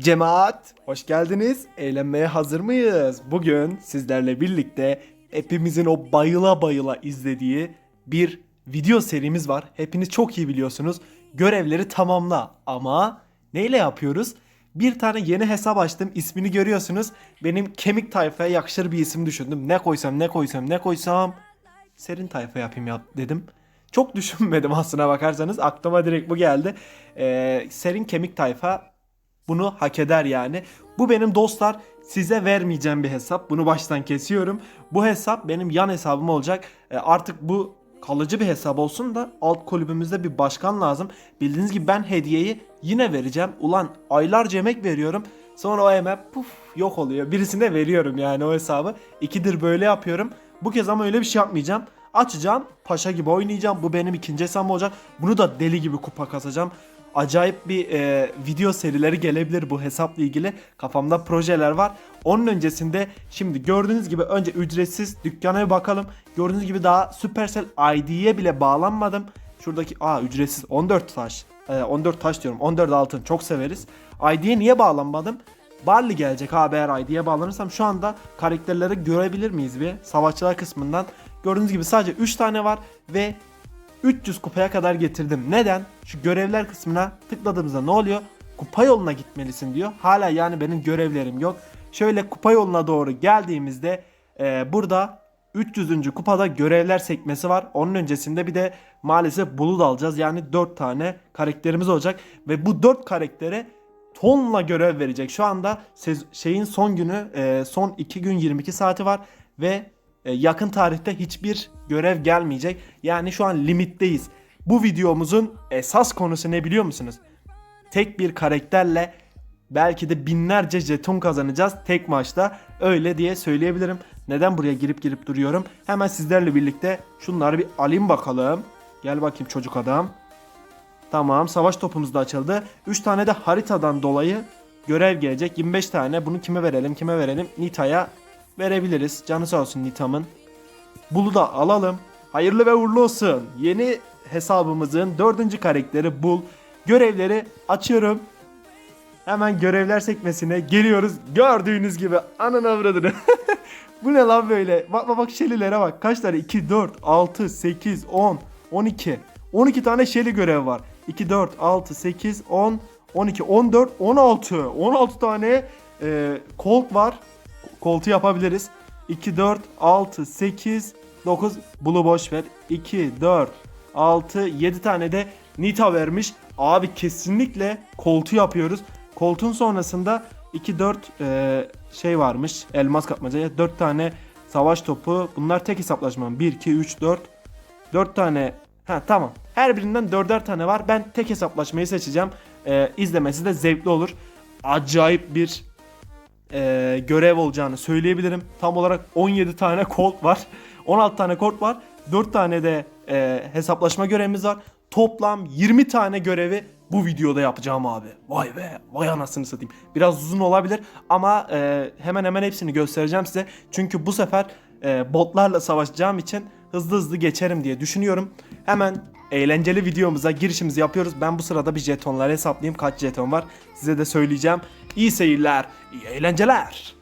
Cemaat, hoş geldiniz. Eğlenmeye hazır mıyız? Bugün sizlerle birlikte hepimizin o bayıla bayıla izlediği bir video serimiz var. Hepiniz çok iyi biliyorsunuz. Görevleri tamamla ama neyle yapıyoruz? Bir tane yeni hesap açtım. İsmini görüyorsunuz. Benim kemik tayfaya yakışır bir isim düşündüm. Ne koysam, ne koysam, ne koysam. Serin tayfa yapayım ya dedim. Çok düşünmedim aslına bakarsanız. Aklıma direkt bu geldi. Ee, serin kemik tayfa bunu hak eder yani. Bu benim dostlar size vermeyeceğim bir hesap. Bunu baştan kesiyorum. Bu hesap benim yan hesabım olacak. E, artık bu kalıcı bir hesap olsun da alt kulübümüzde bir başkan lazım. Bildiğiniz gibi ben hediyeyi yine vereceğim. Ulan aylarca emek veriyorum. Sonra o emek puf yok oluyor. Birisine veriyorum yani o hesabı. İkidir böyle yapıyorum. Bu kez ama öyle bir şey yapmayacağım. Açacağım, paşa gibi oynayacağım. Bu benim ikinci hesabım olacak. Bunu da deli gibi kupa kasacağım acayip bir e, video serileri gelebilir bu hesapla ilgili. Kafamda projeler var. Onun öncesinde şimdi gördüğünüz gibi önce ücretsiz dükkana bir bakalım. Gördüğünüz gibi daha Supercell ID'ye bile bağlanmadım. Şuradaki aa ücretsiz 14 taş. E, 14 taş diyorum 14 altın çok severiz. ID'ye niye bağlanmadım? Barley gelecek abi eğer ID'ye bağlanırsam şu anda karakterleri görebilir miyiz bir savaşçılar kısmından. Gördüğünüz gibi sadece 3 tane var ve 300 kupaya kadar getirdim. Neden? Şu görevler kısmına tıkladığımızda ne oluyor? Kupa yoluna gitmelisin diyor. Hala yani benim görevlerim yok. Şöyle kupa yoluna doğru geldiğimizde e, burada 300. kupada görevler sekmesi var. Onun öncesinde bir de maalesef bulut alacağız. Yani 4 tane karakterimiz olacak. Ve bu 4 karaktere tonla görev verecek. Şu anda şeyin son günü e, son 2 gün 22 saati var. Ve yakın tarihte hiçbir görev gelmeyecek. Yani şu an limitteyiz. Bu videomuzun esas konusu ne biliyor musunuz? Tek bir karakterle belki de binlerce jeton kazanacağız tek maçta. Öyle diye söyleyebilirim. Neden buraya girip girip duruyorum? Hemen sizlerle birlikte şunları bir alayım bakalım. Gel bakayım çocuk adam. Tamam savaş topumuz da açıldı. 3 tane de haritadan dolayı görev gelecek. 25 tane. Bunu kime verelim? Kime verelim? Nita'ya verebiliriz. Canı sağ olsun Nita'mın. Bulu da alalım. Hayırlı ve uğurlu olsun. Yeni hesabımızın dördüncü karakteri Bul. Görevleri açıyorum. Hemen görevler sekmesine geliyoruz. Gördüğünüz gibi ananı avradını. Bu ne lan böyle? Bak bak bak şelilere bak. Kaç tane? 2, 4, 6, 8, 10, 12. 12 tane şeli görev var. 2, 4, 6, 8, 10, 12, 14, 16. 16 tane e, Colt var. Colt'u yapabiliriz. 2, 4, 6, 8, 9. Bulu boş ver. 2, 4, 6, 7 tane de Nita vermiş. Abi kesinlikle Colt'u yapıyoruz. Colt'un sonrasında 2, 4 e, şey varmış. Elmas kapmacaya. 4 tane savaş topu. Bunlar tek hesaplaşma. 1, 2, 3, 4. 4 tane. Ha tamam. Her birinden 4'er tane var. Ben tek hesaplaşmayı seçeceğim. E, izlemesi de zevkli olur. Acayip bir e, görev olacağını söyleyebilirim. Tam olarak 17 tane Colt var. 16 tane Colt var. 4 tane de e, hesaplaşma görevimiz var. Toplam 20 tane görevi bu videoda yapacağım abi. Vay be, vay anasını satayım. Biraz uzun olabilir ama e, hemen hemen hepsini göstereceğim size. Çünkü bu sefer e, botlarla savaşacağım için hızlı hızlı geçerim diye düşünüyorum. Hemen eğlenceli videomuza girişimizi yapıyoruz. Ben bu sırada bir jetonları hesaplayayım. Kaç jeton var size de söyleyeceğim. İyi seyirler, iyi eğlenceler.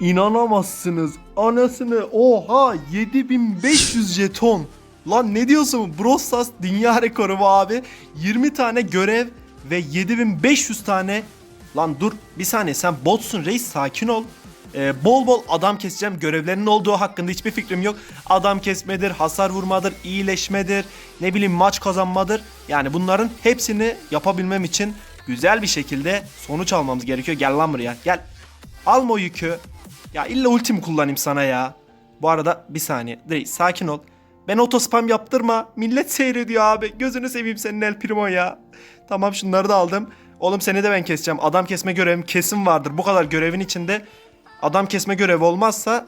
İnanamazsınız. Anasını oha 7500 jeton. Lan ne diyorsun? Brawl Stars dünya rekoru bu abi. 20 tane görev ve 7500 tane Lan dur bir saniye sen botsun reis sakin ol. Ee, bol bol adam keseceğim. Görevlerinin olduğu hakkında hiçbir fikrim yok. Adam kesmedir, hasar vurmadır, iyileşmedir, ne bileyim maç kazanmadır. Yani bunların hepsini yapabilmem için güzel bir şekilde sonuç almamız gerekiyor. Gel lan buraya gel. Alma o yükü. Ya illa ultimi kullanayım sana ya. Bu arada bir saniye. Reis sakin ol. Ben otospam yaptırma. Millet seyrediyor abi. Gözünü seveyim senin El Primo ya. Tamam şunları da aldım. Oğlum seni de ben keseceğim. Adam kesme görevim kesin vardır. Bu kadar görevin içinde adam kesme görevi olmazsa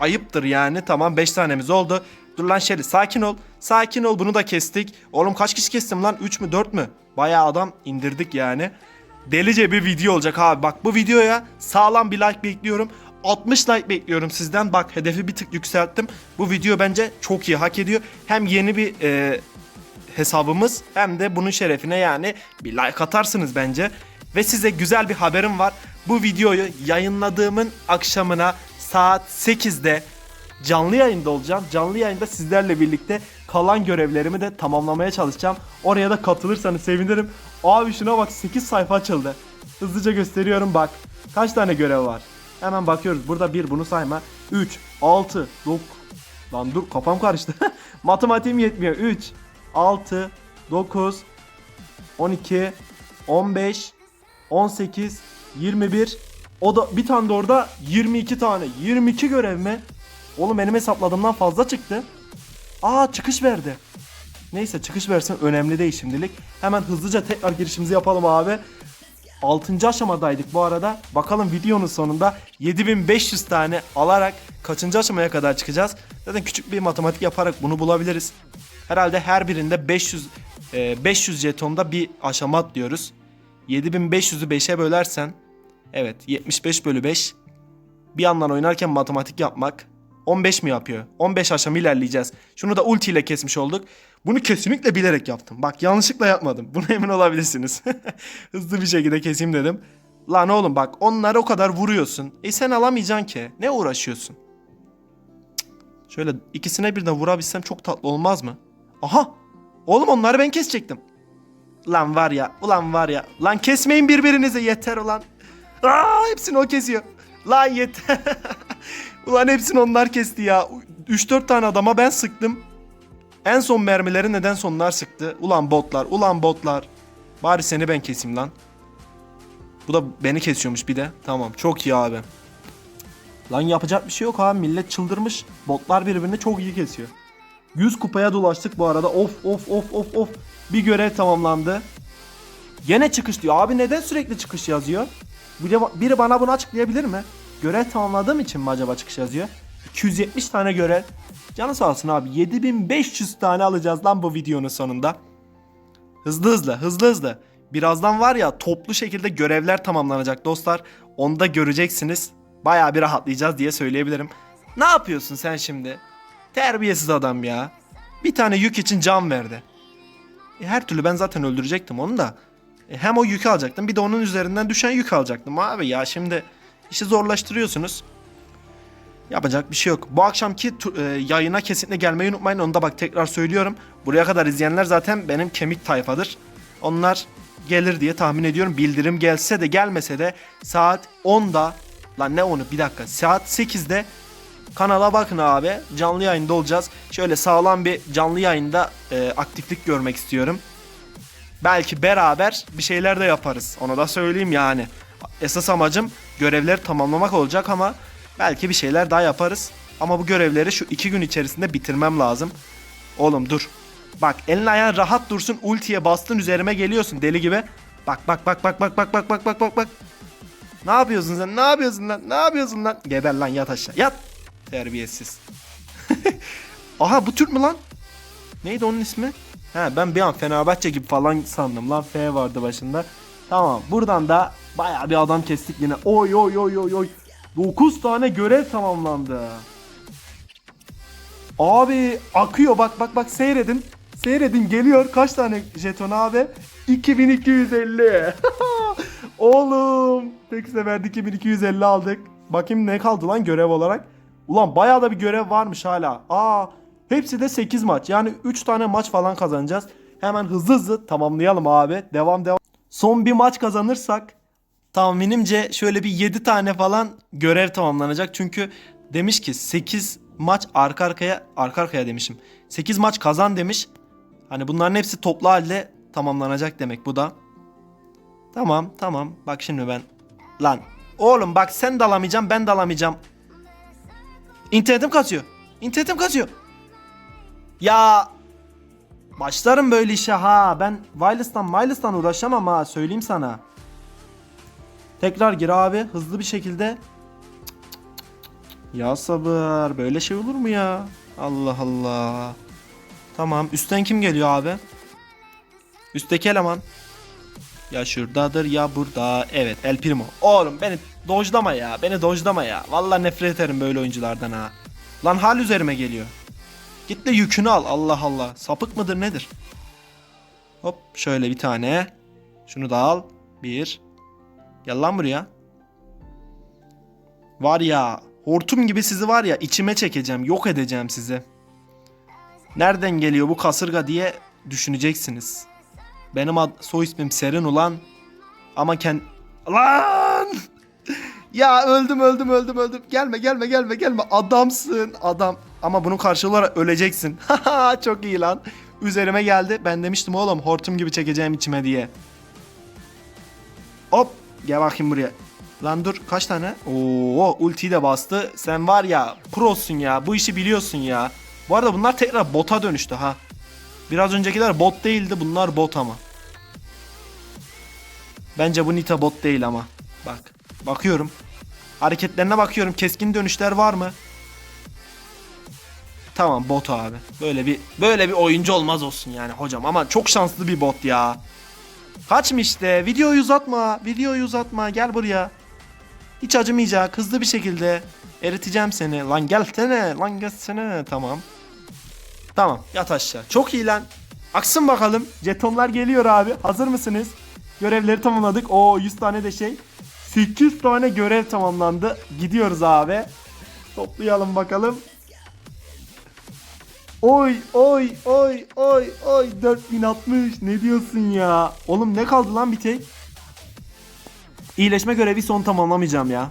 ayıptır yani. Tamam 5 tanemiz oldu. Dur lan Shelly sakin ol. Sakin ol bunu da kestik. Oğlum kaç kişi kestim lan? 3 mü 4 mü? Bayağı adam indirdik yani. Delice bir video olacak abi. Bak bu videoya sağlam bir like bekliyorum. 60 like bekliyorum sizden. Bak hedefi bir tık yükselttim. Bu video bence çok iyi hak ediyor. Hem yeni bir e, hesabımız hem de bunun şerefine yani bir like atarsınız bence. Ve size güzel bir haberim var. Bu videoyu yayınladığımın akşamına saat 8'de canlı yayında olacağım. Canlı yayında sizlerle birlikte kalan görevlerimi de tamamlamaya çalışacağım. Oraya da katılırsanız sevinirim. Abi şuna bak 8 sayfa açıldı. Hızlıca gösteriyorum bak. Kaç tane görev var? Hemen bakıyoruz. Burada bir bunu sayma. 3, 6, 9. Lan dur kafam karıştı. Matematiğim yetmiyor. 3, 6, 9, 12, 15, 18, 21. O da bir tane de orada 22 tane. 22 görev mi? Oğlum benim hesapladığımdan fazla çıktı. Aa çıkış verdi. Neyse çıkış versin önemli değil şimdilik. Hemen hızlıca tekrar girişimizi yapalım abi. 6. aşamadaydık bu arada. Bakalım videonun sonunda 7500 tane alarak kaçıncı aşamaya kadar çıkacağız. Zaten küçük bir matematik yaparak bunu bulabiliriz. Herhalde her birinde 500 e, 500 jetonda bir aşama atlıyoruz. 7500'ü 5'e bölersen evet 75 bölü 5 bir yandan oynarken matematik yapmak 15 mi yapıyor? 15 aşama ilerleyeceğiz. Şunu da ulti ile kesmiş olduk. Bunu kesinlikle bilerek yaptım. Bak yanlışlıkla yapmadım. Buna emin olabilirsiniz. Hızlı bir şekilde keseyim dedim. Lan oğlum bak onları o kadar vuruyorsun. E sen alamayacaksın ki. Ne uğraşıyorsun? Şöyle ikisine birden vurabilsem çok tatlı olmaz mı? Aha! Oğlum onları ben kesecektim. Lan var ya, ulan var ya. Lan kesmeyin birbirinizi yeter ulan. Aa, hepsini o kesiyor. Lan yeter. ulan hepsini onlar kesti ya. 3-4 tane adama ben sıktım. En son mermileri neden sonlar sıktı? Ulan botlar, ulan botlar. Bari seni ben keseyim lan. Bu da beni kesiyormuş bir de. Tamam, çok iyi abi. Lan yapacak bir şey yok abi. Millet çıldırmış. Botlar birbirini çok iyi kesiyor. 100 kupaya dolaştık bu arada. Of of of of of. Bir görev tamamlandı. Gene çıkış diyor. Abi neden sürekli çıkış yazıyor? Biri bana bunu açıklayabilir mi? Görev tamamladığım için mi acaba çıkış yazıyor? 270 tane görev. Canı sağ olsun abi. 7500 tane alacağız lan bu videonun sonunda. Hızlı hızlı hızlı hızlı. Birazdan var ya toplu şekilde görevler tamamlanacak dostlar. Onu da göreceksiniz. Bayağı bir rahatlayacağız diye söyleyebilirim. Ne yapıyorsun sen şimdi? Terbiyesiz adam ya. Bir tane yük için can verdi. E, her türlü ben zaten öldürecektim onu da. E, hem o yükü alacaktım bir de onun üzerinden düşen yük alacaktım. Abi ya şimdi işi zorlaştırıyorsunuz. Yapacak bir şey yok. Bu akşamki e, yayına kesinlikle gelmeyi unutmayın. Onu da bak tekrar söylüyorum. Buraya kadar izleyenler zaten benim kemik tayfadır. Onlar gelir diye tahmin ediyorum. Bildirim gelse de gelmese de saat 10'da lan ne onu bir dakika saat 8'de kanala bakın abi. Canlı yayında olacağız. Şöyle sağlam bir canlı yayında e, aktiflik görmek istiyorum. Belki beraber bir şeyler de yaparız. Onu da söyleyeyim yani. Esas amacım görevleri tamamlamak olacak ama belki bir şeyler daha yaparız. Ama bu görevleri şu iki gün içerisinde bitirmem lazım. Oğlum dur. Bak elin ayağın rahat dursun. Ultiye bastın üzerime geliyorsun deli gibi. Bak bak bak bak bak bak bak bak bak bak bak. Ne yapıyorsun sen? Ne yapıyorsun lan? Ne yapıyorsun lan? Geber lan yat aşağı. Yat. Terbiyesiz. Aha bu Türk mü lan? Neydi onun ismi? He ben bir an Fenerbahçe gibi falan sandım lan. F vardı başında. Tamam buradan da bayağı bir adam kestik yine. Oy oy oy oy oy. 9 tane görev tamamlandı. Abi akıyor bak bak bak seyredin. Seyredin geliyor. Kaç tane jeton abi? 2250. Oğlum. Tek seferde 2250 aldık. Bakayım ne kaldı lan görev olarak. Ulan bayağı da bir görev varmış hala. Aa hepsi de 8 maç. Yani 3 tane maç falan kazanacağız. Hemen hızlı hızlı tamamlayalım abi. Devam devam. Son bir maç kazanırsak tahminimce şöyle bir 7 tane falan görev tamamlanacak. Çünkü demiş ki 8 maç arka arkaya arka arkaya demişim. 8 maç kazan demiş. Hani bunların hepsi toplu halde tamamlanacak demek bu da. Tamam tamam bak şimdi ben. Lan oğlum bak sen de alamayacağım ben de alamayacağım. İnternetim kasıyor. İnternetim kasıyor. Ya başlarım böyle işe ha. Ben wireless'tan wireless'tan uğraşamam ha söyleyeyim sana. Tekrar gir abi hızlı bir şekilde. Ya sabır böyle şey olur mu ya? Allah Allah. Tamam üstten kim geliyor abi? Üstteki eleman. Ya şuradadır ya burada. Evet El Primo. Oğlum beni dojlama ya. Beni dojlama ya. Vallahi nefret ederim böyle oyunculardan ha. Lan hal üzerime geliyor. Git de yükünü al. Allah Allah. Sapık mıdır nedir? Hop şöyle bir tane. Şunu da al. Bir. Gel lan buraya. Var ya hortum gibi sizi var ya içime çekeceğim. Yok edeceğim sizi. Nereden geliyor bu kasırga diye düşüneceksiniz. Benim ad soy ismim Serin ulan. Ama kend... Lan! Ya öldüm öldüm öldüm öldüm. Gelme gelme gelme gelme. Adamsın adam. Ama bunun karşılığı olarak öleceksin. Çok iyi lan. Üzerime geldi. Ben demiştim oğlum hortum gibi çekeceğim içime diye. Hop gel bakayım buraya. Lan dur kaç tane? Oo ultiyi de bastı. Sen var ya prosun ya. Bu işi biliyorsun ya. Bu arada bunlar tekrar bota dönüştü ha. Biraz öncekiler bot değildi. Bunlar bot ama. Bence bu Nita bot değil ama. Bak. Bakıyorum. Hareketlerine bakıyorum. Keskin dönüşler var mı? Tamam bot abi. Böyle bir böyle bir oyuncu olmaz olsun yani hocam ama çok şanslı bir bot ya. Kaçma işte. Videoyu uzatma. Videoyu uzatma. Gel buraya. Hiç acımayacak. Hızlı bir şekilde eriteceğim seni. Lan gelsene. Lan gelsene. Tamam. Tamam. Yat aşağı. Çok iyi lan. Aksın bakalım. Jetonlar geliyor abi. Hazır mısınız? Görevleri tamamladık. Oo 100 tane de şey. 8 tane görev tamamlandı. Gidiyoruz abi. Toplayalım bakalım. Oy oy oy oy oy 4060 ne diyorsun ya? Oğlum ne kaldı lan bir tek? İyileşme görevi son tamamlamayacağım ya.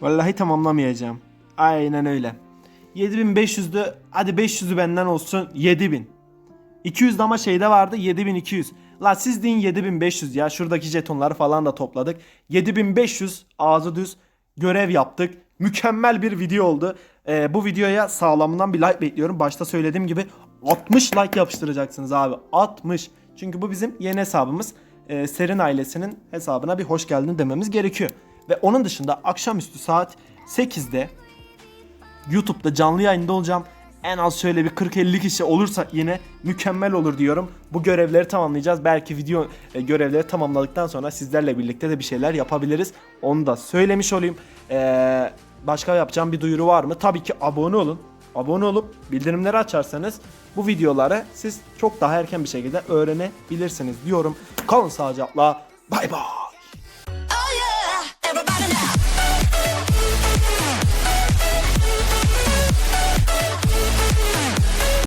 Vallahi tamamlamayacağım. Aynen öyle. 7500'dü. Hadi 500'ü benden olsun. 7000. 200 de ama şeyde vardı 7200. La siz deyin 7500 ya. Şuradaki jetonları falan da topladık. 7500 ağzı düz görev yaptık. Mükemmel bir video oldu. Ee, bu videoya sağlamından bir like bekliyorum. Başta söylediğim gibi 60 like yapıştıracaksınız abi. 60. Çünkü bu bizim yeni hesabımız. Ee, Serin ailesinin hesabına bir hoş geldin dememiz gerekiyor. Ve onun dışında akşamüstü saat 8'de YouTube'da canlı yayında olacağım. En az şöyle bir 40-50 kişi olursa yine mükemmel olur diyorum. Bu görevleri tamamlayacağız. Belki video e, görevleri tamamladıktan sonra sizlerle birlikte de bir şeyler yapabiliriz. Onu da söylemiş olayım. Ee, başka yapacağım bir duyuru var mı? Tabii ki abone olun. Abone olup bildirimleri açarsanız bu videoları siz çok daha erken bir şekilde öğrenebilirsiniz diyorum. Kalın sağlıcakla. Bay bay.